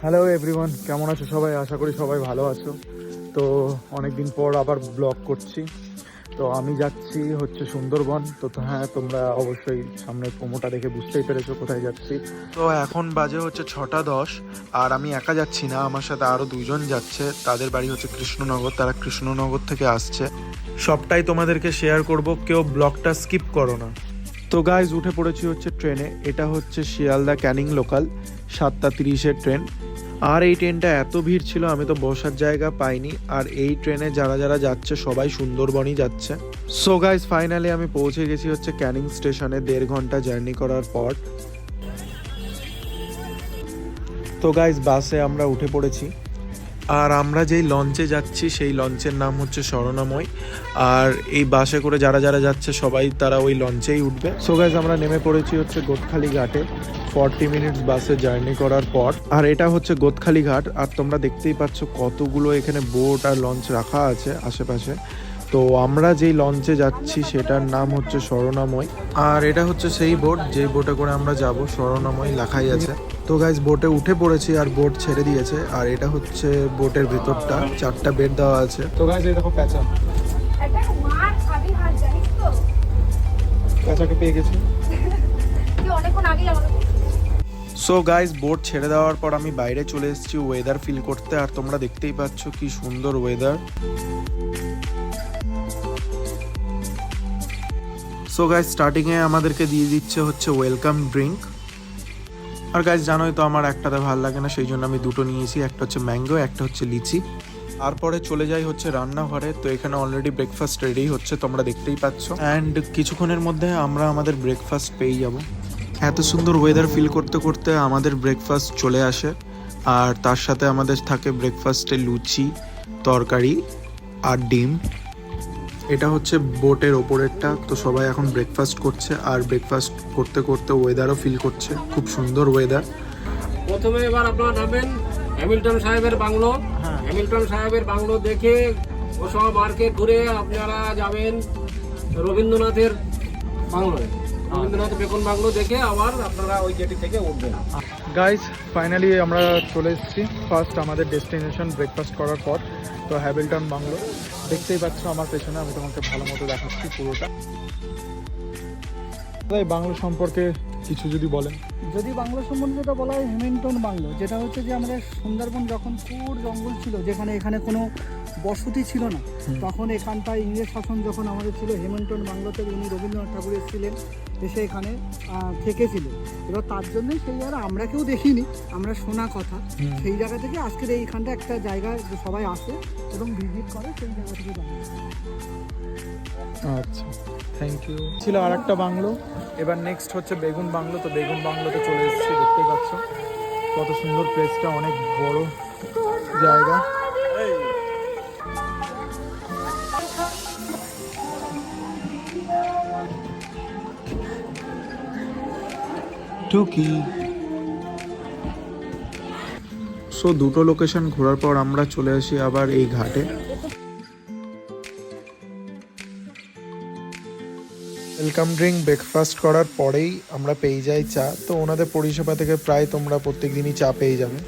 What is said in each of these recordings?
Hello everyone কেমন আছো সবাই? আশা করি সবাই ভালো আছো। তো অনেক দিন পর আবার ব্লগ করছি। তো আমি যাচ্ছি হচ্ছে সুন্দরবন। তো হ্যাঁ তোমরা অবশ্যই সামনে প্রোমোটা দেখে বুঝতেই পেরেছ কোথায় যাচ্ছি। তো এখন বাজে হচ্ছে ছটা দশ, আর আমি একা যাচ্ছি না। আমার সাথে আরও দুজন যাচ্ছে। তাদের বাড়ি হচ্ছে কৃষ্ণনগর। তারা কৃষ্ণনগর থেকে আসছে। সবটাই তোমাদেরকে শেয়ার করব। কেউ ব্লগটা স্কিপ করো না। তো গাইজ উঠে পড়েছি হচ্ছে ট্রেনে। এটা হচ্ছে শিয়ালদা ক্যানিং লোকাল। সাতটা তিরিশের ট্রেন। আর এই ট্রেনটা এত ভিড় ছিল, আমি তো বসার জায়গা পাইনি। আর এই ট্রেনে যারা যারা যাচ্ছে, সবাই সুন্দরবনই যাচ্ছে। সো গাইজ ফাইনালি আমি পৌঁছে গেছি হচ্ছে ক্যানিং স্টেশনে দেড় ঘণ্টা জার্নি করার পর। তো গাইজ বাসে আমরা উঠে পড়েছি। আর আমরা যেই লঞ্চে যাচ্ছি, সেই লঞ্চের নাম হচ্ছে স্মরণাময় আর এই বাসে করে যারা যারা যাচ্ছে, সবাই তারা ওই লঞ্চেই উঠবে। সো গাইজ আমরা নেমে পড়েছি হচ্ছে গোদখালি ঘাটে। ফর্টি মিনিটস বাসে জার্নি করার পর। আর এটা হচ্ছে গোদখালি ঘাট। আর তোমরা দেখতেই পাচ্ছ কতগুলো এখানে বোট আর লঞ্চ রাখা আছে আশেপাশে। তো আমরা যেই লঞ্চে যাচ্ছি সেটার নাম হচ্ছে স্মরণাময় আর এটা হচ্ছে সেই বোট যেই বোটে করে আমরা যাব স্মরণাময় লেখাই আছে। তো গাইজ বোটে উঠে পড়েছি আর বোট ছেড়ে দিয়েছে। আর এটা হচ্ছে বোটের ভেতরটা চারটা বেড দেওয়া আছে। তো গাইজ এই দেখো প্যাঁচা। একটা মার খাবি তো? প্যাঁচাকে পেয়ে গেছি। অনেকক্ষণ সো গাইজ বোট ছেড়ে দেওয়ার পর আমি বাইরে চলে এসেছি ওয়েদার ফিল করতে। আর তোমরা দেখতেই পাচ্ছ কি সুন্দর ওয়েদার সো গাইজ স্টার্টিংয়ে আমাদেরকে দিয়ে দিচ্ছে হচ্ছে ওয়েলকাম ড্রিঙ্ক আর গাইজ জানোই তো আমার একটাতে ভালো লাগে না, সেই জন্য আমি দুটো নিয়েছি, একটা হচ্ছে ম্যাঙ্গো একটা হচ্ছে লিচি। তারপরে চলে যাই হচ্ছে রান্নাঘরে, তো এখানে অলরেডি ব্রেকফাস্ট রেডি হচ্ছে, তোমরা দেখতেই পাচ্ছ। অ্যান্ড কিছুক্ষণের মধ্যে আমরা আমাদের ব্রেকফাস্ট পেয়ে যাব। এত সুন্দর ওয়েদার ফিল করতে করতে আমাদের ব্রেকফাস্ট চলে আসে। আর তার সাথে আমাদের থাকে ব্রেকফাস্টে লুচি, তরকারি আর ডিম। এটা হচ্ছে বোটের ওপরেরটা তো সবাই এখন ব্রেকফাস্ট করছে আর ব্রেকফাস্ট করতে করতে ওয়েদারও ফিল করছে খুব সুন্দর ওয়েদার প্রথমে এবার আপনারা নামবেন হ্যামিল্টন সাহেবের বাংলো। হ্যাঁ। হ্যামিল্টন সাহেবের বাংলো দেখে ওসব মার্কেট ঘুরে আপনারা যাবেন রবীন্দ্রনাথের বাংলোয়। রবীন্দ্রনাথ বেকন বাংলো দেখে আবার আপনারা ওই জেটি থেকে উঠবেন। গাইস ফাইনালি আমরা চলে এসেছি। ফার্স্ট আমাদের ডেস্টিনেশন ব্রেকফাস্ট করার পর তো হ্যাবিলটন বাংলো। দেখতেই পাচ্ছ আমার পেছনে, আমি তোমাকে ভালো মতো দেখাচ্ছি পুরোটা। এই বাংলো সম্পর্কে কিছু যদি বলেন। যদি বাংলা সম্বন্ধে যেটা বলা হয় হেমিল্টন বাংলো, যেটা হচ্ছে যে আমাদের সুন্দরবন যখন পুর জঙ্গল ছিল, যেখানে এখানে কোনো বসতি ছিল না। তখন এখানটায় ইংরেজ শাসন যখন আমাদের ছিল হেমিল্টন বাংলোতে উনি রবীন্দ্রনাথ ঠাকুর এসেছিলেন এসে এখানে থেকেছিল এবার তার জন্যই সেই জায়গা আমরা কেউ দেখিনি আমরা শোনা কথা। সেই জায়গা থেকে আজকের এইখানটা একটা জায়গা যে সবাই আসে এবং ভিজিট করে সেই জায়গা থেকে জানা আচ্ছা থ্যাংক ইউ ছিল আর একটা বাংলো এবার নেক্সট হচ্ছে বেগুন বাংলো। তো বেগুন বাংলোতে চলে এসেছি দেখতে পাচ্ছ। কত সুন্দর প্লেসটা অনেক বড় জায়গা। টুকি সো দুটো লোকেশন ঘোরার পর আমরা চলে আসি আবার এই ঘাটে। ওয়েলকাম ড্রিঙ্ক ব্রেকফাস্ট করার পরেই আমরা পেয়ে যাই চা। তো ওনাদের পরিষেবা থেকে প্রায় তোমরা প্রত্যেক দিনই চা পেয়ে যাবে।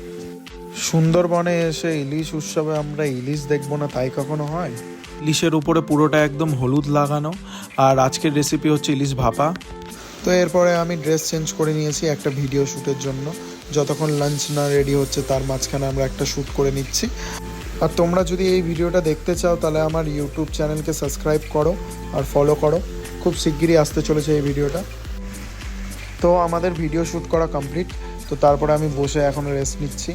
সুন্দরবনে এসে ইলিশ উৎসবে আমরা ইলিশ দেখব না তাই কখনো হয়? ইলিশের উপরে পুরোটা একদম হলুদ লাগানো। আর আজকের রেসিপি হচ্ছে ইলিশ ভাপা। তো এরপরে আমি ড্রেস চেঞ্জ করে নিয়েছি একটা ভিডিও শ্যুটের জন্য। যতক্ষণ লাঞ্চ না রেডি হচ্ছে, তার মাঝখানে আমরা একটা শ্যুট করে নিচ্ছি। আর তোমরা যদি এই ভিডিওটা দেখতে চাও, তাহলে আমার ইউটিউব চ্যানেলকে সাবস্ক্রাইব করো আর ফলো করো। খুব শিগগিরই আসতে চলেছে এই ভিডিওটা তো আমাদের ভিডিও শ্যুট করা কমপ্লিট তো তারপরে আমি বসে এখন রেস্ট নিচ্ছি।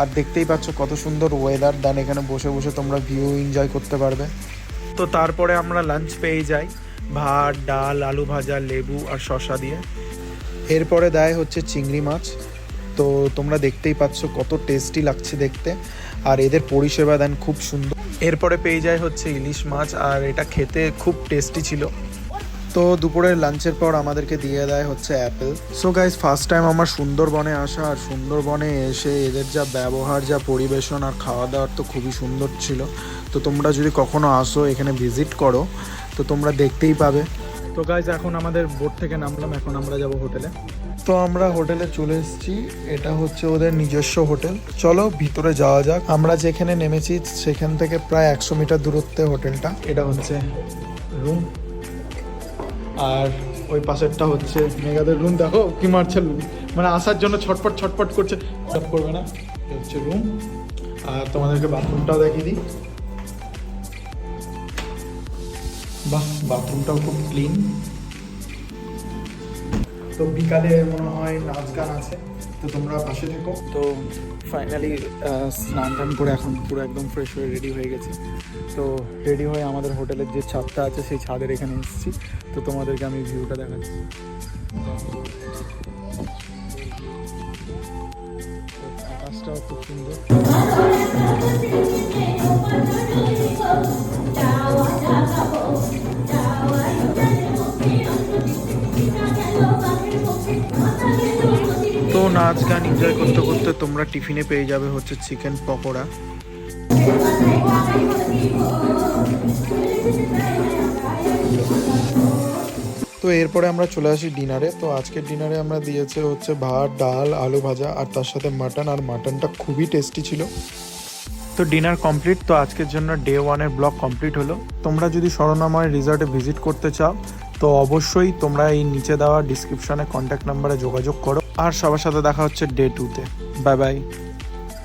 আর দেখতেই পাচ্ছ কত সুন্দর ওয়েদার দেন এখানে বসে বসে তোমরা ভিউ এনজয় করতে পারবে। তো তারপরে আমরা লাঞ্চ পেয়ে যাই। ভাত ডাল আলু ভাজা লেবু আর শশা দিয়ে। এরপরে দেয় হচ্ছে চিংড়ি মাছ। তো তোমরা দেখতেই পাচ্ছ কত টেস্টি লাগছে দেখতে। আর এদের পরিষেবা দেন খুব সুন্দর। এরপরে পেয়ে যায় হচ্ছে ইলিশ মাছ আর এটা খেতে খুব টেস্টি ছিল। তো দুপুরের লাঞ্চের পর আমাদেরকে দিয়ে দেয় হচ্ছে apple. So guys first time আমার সুন্দরবনে আসা আর সুন্দরবনে এসে এদের যা ব্যবহার যা পরিবেশন আর খাওয়া দাওয়ার তো খুবই সুন্দর ছিল। তো তোমরা যদি কখনো আসো এখানে ভিজিট করো তো তোমরা দেখতেই পাবে। তো গাইজ এখন আমাদের বোট থেকে নামলাম এখন আমরা যাব হোটেলে। তো আমরা হোটেলে চলে এসেছি এটা হচ্ছে ওদের নিজস্ব হোটেল। চলো ভিতরে যাওয়া যাক। আমরা যেখানে নেমেছি সেখান থেকে প্রায় একশো মিটার দূরত্বে হোটেলটা। এটা হচ্ছে রুম আর ওই পাশেরটা হচ্ছে মেঘাদের রুম দেখো কি মারছে মানে আসার জন্য ছটপট ছটপট করছে। সব করবে না। হচ্ছে রুম আর তোমাদেরকে বাথরুমটাও দেখিয়ে দিই। বাহ বাথরুমটাও খুব ক্লিন তো বিকালে মনে হয় নাচ গান আছে তো তোমরা পাশে থেকো। তো ফাইনালি স্নান টান করে এখন পুরো একদম ফ্রেশ হয়ে রেডি হয়ে গেছে। তো রেডি হয়ে আমাদের হোটেলের যে ছাদটা আছে সেই ছাদের এখানে এসেছি। তো তোমাদেরকে আমি ভিউটা দেখাচ্ছি। আকাশটাও খুব সুন্দর। নাচ গান এনজয় করতে করতে তোমরা টিফিনে পেয়ে যাবে হচ্ছে চিকেন পকোড়া। তো এরপরে আমরা চলে আসি ডিনারে। তো আজকের ডিনারে আমরা দিয়েছে হচ্ছে ভাত, ডাল, আলু ভাজা আর তার সাথে মাটন। আর মাটনটা খুবই টেস্টি ছিল। তো ডিনার কমপ্লিট তো আজকের জন্য ডে ওয়ানের ব্লগ কমপ্লিট হলো। তোমরা যদি স্মরণাময় রিসর্টে ভিজিট করতে চাও তো অবশ্যই তোমরা এই নিচে দেওয়া ডিসক্রিপশনে কন্ট্যাক্ট নাম্বারে যোগাযোগ করো। আর সবার সাথে দেখা হচ্ছে ডে টুতে বাই বাই